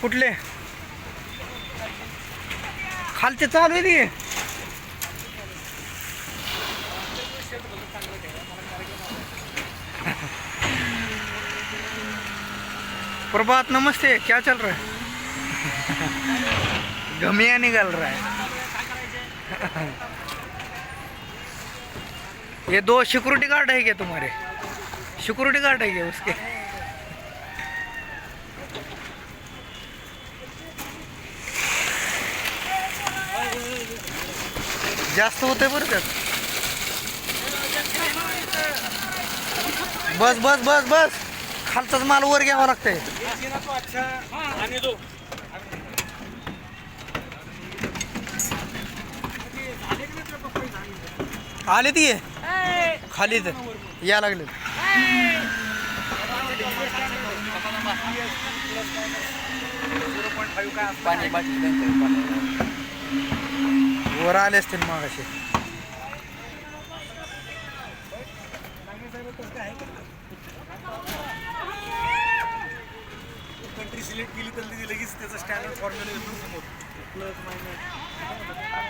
कुठले? खालचे चालू आहे प्रभात, नमस्ते. क्या चल रहा है? घमिया निकल रहा है. ये दो सिक्योरिटी गार्ड है क्या तुम्हारे? सिक्योरिटी गार्ड है क्या उसके? जास्त होते बरं त्यात बस बस बस बस. खालचाच माल वर घ्यावा लागतंय. आले ती? खाली या लागले. पाणी वर आले असतील मग असे कंट्री सिलेक्ट केली तर लगेच त्याचा स्टँडर्ड फॉर्म्युला येतो समोर. प्लस मायनस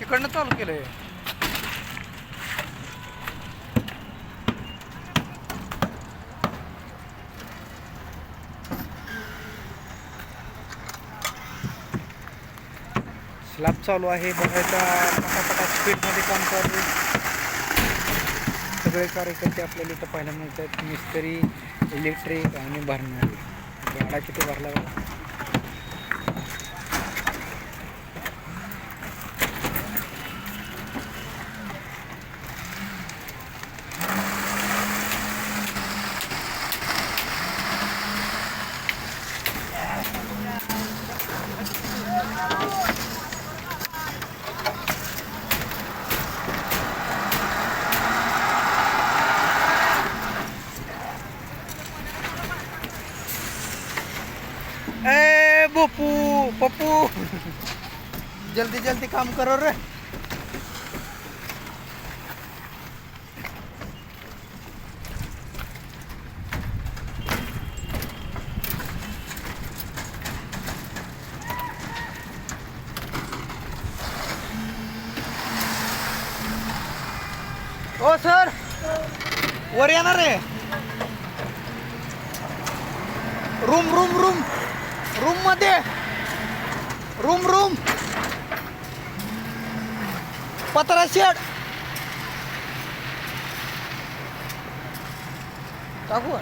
तिकडनं चालू केलंय. स्लॅब चालू आहे. बघायचा पटापटा स्पीडमध्ये काम चालू सगळे कार्यकर्ते आपल्याला इथं पाहायला मिळतात. मिस्त्री इलेक्ट्रिक आणि भरणारे. गाडा किती भरला पप्पू पप्पू. जल्दी जल्दी काम करो रे. ओ सर. वर येणार रे रूम रूम रूम. रूममध्ये रूम रूम. पत्रा शेड. टाकू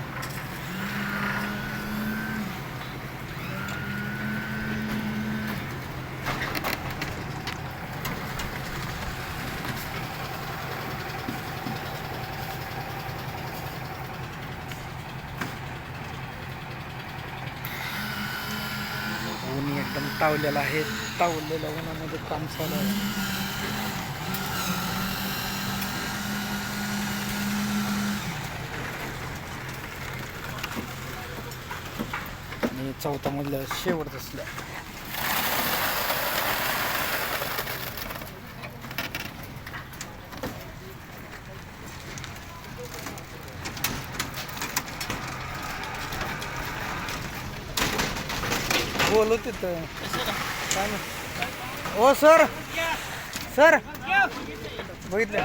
ऊन एकदम आहे. तावलेल्या उन्हामध्ये काम चालू आहे. आणि चौथा मधलं शेवट असल्या बोलू तिथं. काय ना ओ सर. सर. बघितलं.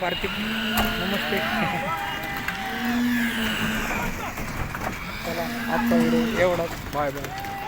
कार्तिक नमस्ते. चला आजचा व्हिडिओ एवढाच. Bye bye.